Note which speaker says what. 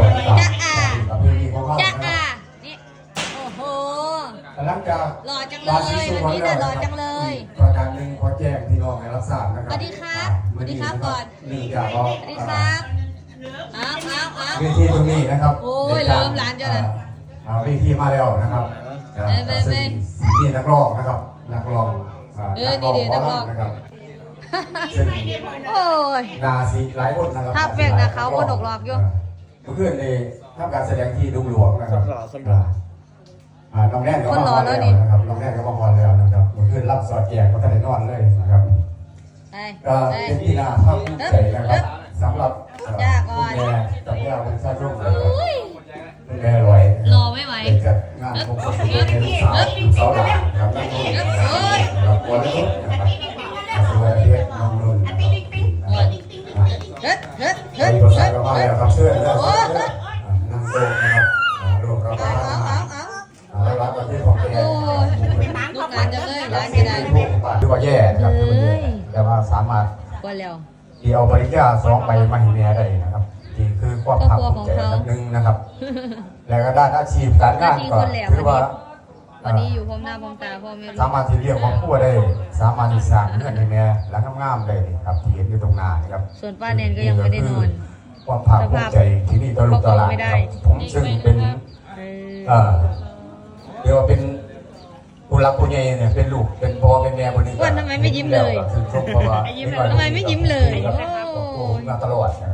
Speaker 1: วยนะครับ
Speaker 2: จ๊ะอ่า
Speaker 1: ประเพณีของเขา
Speaker 2: จ้า
Speaker 1: นะ
Speaker 2: อะนี่โอ้โห
Speaker 1: แต่หลังจาก
Speaker 2: หล่อจังเลยวันนี้น่ะหล่อจังเลย
Speaker 1: ประการหนึ่งขอแจ้งพี่น้องให้รับทราบนะครับ
Speaker 2: สวัสดีครับสวัสดีครับก่อน
Speaker 1: หนึ่งจากว่า
Speaker 2: สวัสดีครับเอาเอาเอา
Speaker 1: เวทีตรงนี้นะครับ
Speaker 2: โอ้ยเริ่มร้านจ้ะนะ
Speaker 1: อ่าเวทีมาแล้วนะครับอ่า
Speaker 2: เอ้ยเอ้ยเอ้ย
Speaker 1: ซึ่งนี่นักร้องนะครับ นักร้องา
Speaker 2: เออนี่ดินักร้อง
Speaker 1: นะครับซึ่ง
Speaker 2: โอ้ย
Speaker 1: นาสีหลายคนนะครับ
Speaker 2: ภาเปลี่ยนนะเขาบนอกหลอกอยู่
Speaker 1: เมื่อคืนนี้ทำการแสดงที่ดุงหลวงนะครับ
Speaker 3: คนหล่อคนหล่อ
Speaker 1: อ่าน้องแน่นก็
Speaker 2: คน
Speaker 1: มา
Speaker 2: หล่
Speaker 1: พ
Speaker 2: อ
Speaker 1: อ
Speaker 2: แล้
Speaker 1: แล้วว
Speaker 2: นี่
Speaker 1: นะครับน้องแน่นก็มาพอแล้วนะครับเมื่อคืนรับสอดแจกก็ทันได้นอนเลยนะครับ
Speaker 2: ไป
Speaker 1: ก็
Speaker 2: ไป
Speaker 1: เป็นที่น่าภาคภูมิใจนะครับสำหรับเอ่อ
Speaker 2: จ้าก่อน
Speaker 1: คุณแม่กับแม่คุณชาติรุ่งเลยครับ
Speaker 2: อุ้ย
Speaker 1: คุณแม่รวย
Speaker 2: รอไม่ไหว
Speaker 1: เป็นจัดงานมงคลสมรสให้ลูกสาวลูกสาวหลานนะครับนั่งนุ่นนะครับวันนี้
Speaker 2: เฮ็ด
Speaker 1: เฮ้
Speaker 2: เฮ็
Speaker 1: ย
Speaker 2: ด
Speaker 1: ภาษา
Speaker 2: เฮ็ด
Speaker 1: ก็มา
Speaker 2: เฮ็
Speaker 1: แล้
Speaker 2: ด
Speaker 1: วครับเชิญเลยครับนั่งโต๊ะนะครับอ่าร่วมกับ
Speaker 2: เอา
Speaker 1: ทาง
Speaker 2: เอาเอาเอา
Speaker 1: ได้รับประเทศของแก
Speaker 2: โอ้ยลูกงานจังเลยร้านก็ได้
Speaker 1: ถือว่าแย่นะครับถือว่าแย่แต่ว่าสามารถ
Speaker 2: กว่าแล้ว
Speaker 1: ที่เอาปริญญาสองใบมาให้แม่ได้นะครับนี่คือความภาคภูมิใจอันหนึ่งนะครับ แล้วก็ด้านอาชีพการงานก็ถือว่า
Speaker 2: วันนี้อยู่พร้อมหน้าพร้อมตาพ่อแม่ลู
Speaker 1: สากมารถที่เรียกครอบครัวได้ สามารถที่สร้างเงินให้แม่หลังงามๆได้นี่ครับที่เห็นอยู่ตรงหน้านี่ครับ
Speaker 2: ส่วนป้าแนนก็ยังไม่ได้นอน
Speaker 1: ความภาคภูมิใจที่นี่ตลุกตลาดครับผมซึ่งเป็น
Speaker 2: เอ
Speaker 1: เอ่
Speaker 2: อ
Speaker 1: อเรียกว่าเป็นผู้รักผู้ใหญ่เนี่ยเป็นลูกเป็นพ่อเป็นแม่คนนี้
Speaker 2: วันทำไมไม่ยิ้มเลย
Speaker 1: คือชมเพราะว่า
Speaker 2: ทำไมไม่ยิ้มเลย
Speaker 1: ครับ
Speaker 2: โอ้
Speaker 1: ผมมาตลอดนะครับ